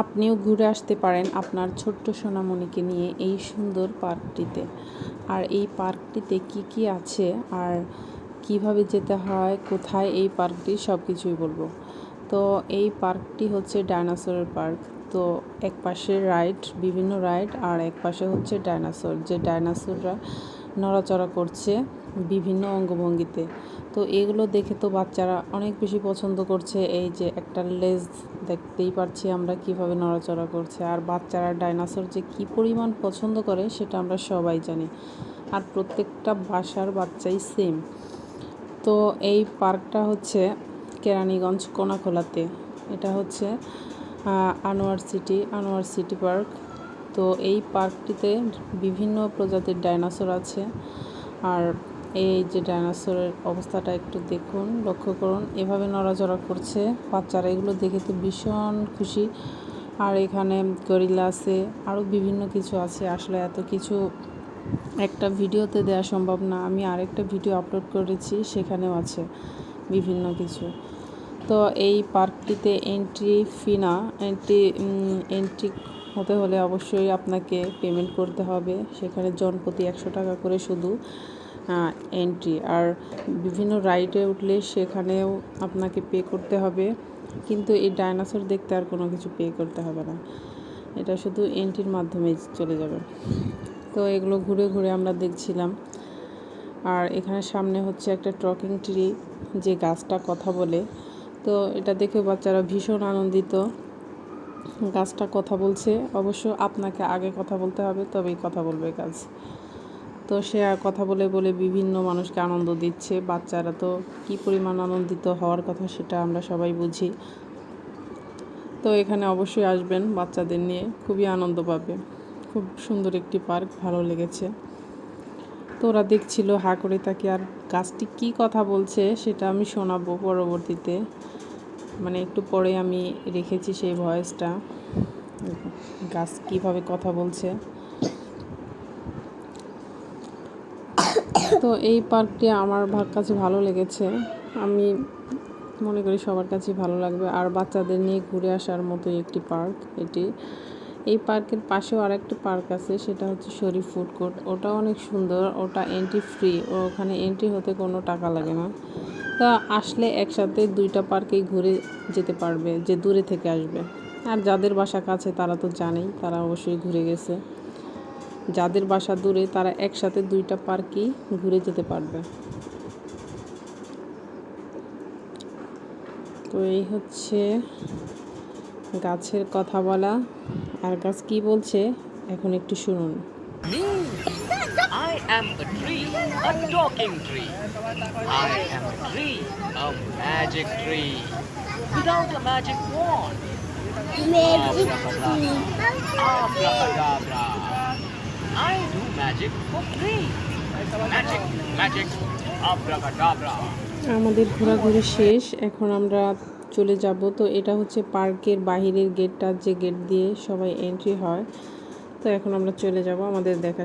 আপনিও ঘুরে আসতে পারেন আপনার ছোট্ট সোনামণিকে নিয়ে এই সুন্দর পার্কটিতে। আর এই পার্কটিতে কি কি আছে? আর কীভাবে যেতে হয়? কোথায় এই পার্কটি? সব কিছুই বলব। তো এই পার্কটি হচ্ছে ডাইনোসরের পার্ক। তো এক পাশে রাইড, বিভিন্ন রাইড, আর এক পাশে হচ্ছে ডাইনোসর। যে ডাইনোসররা নড়াচড়া করছে বিভিন্ন অঙ্গভঙ্গিতে। তো এগুলো দেখে তো বাচ্চারা অনেক বেশি পছন্দ করছে। এই যে একটা লেজ দেখতেই পারছি আমরা কীভাবে নড়াচড়া করছে। আর বাচ্চারা ডাইনোসর যে কি পরিমাণ পছন্দ করে সেটা আমরা সবাই জানি। আর প্রত্যেকটা বাসার বাচ্চাই সেম তো এই পার্কটা হচ্ছে কেরানীগঞ্জ কোনাখোলাতে। এটা হচ্ছে Anwar City Anwar City Park. তো এই পার্কটিতে বিভিন্ন প্রজাতির ডাইনোসর আছে। আর এই যে ডাইনোসরের অবস্থাটা একটু দেখুন, লক্ষ্য করুন, এভাবে নড়াচড়া করছে বাচ্চারা। এগুলো দেখে তো ভীষণ খুশি। আর এখানে গরিলা আছে, আরও বিভিন্ন কিছু আছে। আসলে এত কিছু একটা ভিডিওতে দেওয়া সম্ভব না। আমি আরেকটা ভিডিও আপলোড করেছি, সেখানেও আছে বিভিন্ন কিছু। তো এই পার্কটিতে এন্ট্রি ফি না এন্ট্রি এন্ট্রি হতে হলে অবশ্যই আপনাকে পেমেন্ট করতে হবে। সেখানে জনপ্রতি একশো টাকা করে শুধু এন্ট্রি আর বিভিন্ন রাইডে উঠলে সেখানেও আপনাকে পে করতে হবে। কিন্তু এই ডাইনোসর দেখতে আর কোনো কিছু পে করতে হবে না। এটা শুধু এন্ট্রির মাধ্যমে চলে যাবে। তো এগুলো ঘুরে ঘুরে আমরা দেখছিলাম। আর এখানে সামনে হচ্ছে একটা ট্রকিং ট্রি যে গাছটা কথা বলে। তো এটা দেখে বাচ্চারা ভীষণ আনন্দিত। গাছটা কথা বলছে। অবশ্য আপনাকে আগে কথা বলতে হবে, তবেই কথা বলবে গাছ। তো সে কথা বলে বলে বিভিন্ন মানুষকে আনন্দ দিচ্ছে। বাচ্চারা তো কী পরিমাণ আনন্দিত হওয়ার কথা সেটা আমরা সবাই বুঝি। তো এখানে অবশ্যই আসবেন বাচ্চাদের নিয়ে, খুবই আনন্দ পাবে। খুব সুন্দর একটি পার্ক, ভালো লেগেছে। তো ওরা দেখছিল হা করে তাকে আর গাছটি কী কথা বলছে সেটা আমি শোনাবো পরবর্তীতে। মানে একটু পরে আমি রেখেছি সেই ভয়েসটা। গাছ কীভাবে কথা বলছে। তো এই পার্কটি আমার কাছে ভালো লেগেছে। আমি মনে করি সবার কাছে ভালো লাগবে। আর বাচ্চাদের নিয়ে ঘুরে আসার মতোই একটি পার্ক এটি। এই পার্কের পাশেও আর আরেকটি পার্ক আছে, সেটা হচ্ছে শরীফ ফুড কোর্ট। ওটা অনেক সুন্দর, ওটা এন্ট্রি ফ্রি ওখানে এন্ট্রি হতে কোনো টাকা লাগে না। তা আসলে একসাথে দুইটা পার্কেই ঘুরে যেতে পারবে, যে দূরে থেকে আসবে। আর যাদের বাসা কাছে তারা তো জানেই, তারা অবশ্যই ঘুরে গেছে। যাদের বাসা দূরে তারা একসাথে দুইটা পার্কেই ঘুরে যেতে পারবে। তো এই হচ্ছে গাছের কথা বলা। আর গাছ কি বলছে, এখন একটু শুনুন। I am a tree, a talking tree. I am a tree, a magic tree. Without a magic wand. Magic Abracadabra. I do magic for free. Magic, magic, abracadabra. আমাদের ঘোরাঘুরি শেষ এখন আমরা চলে যাব তো এটা হচ্ছে পার্কের বাহিরের গেটটা যে গেট দিয়ে সবাই এন্ট্রি হয় তো এখন আমরা চলে যাব আমাদের দেখা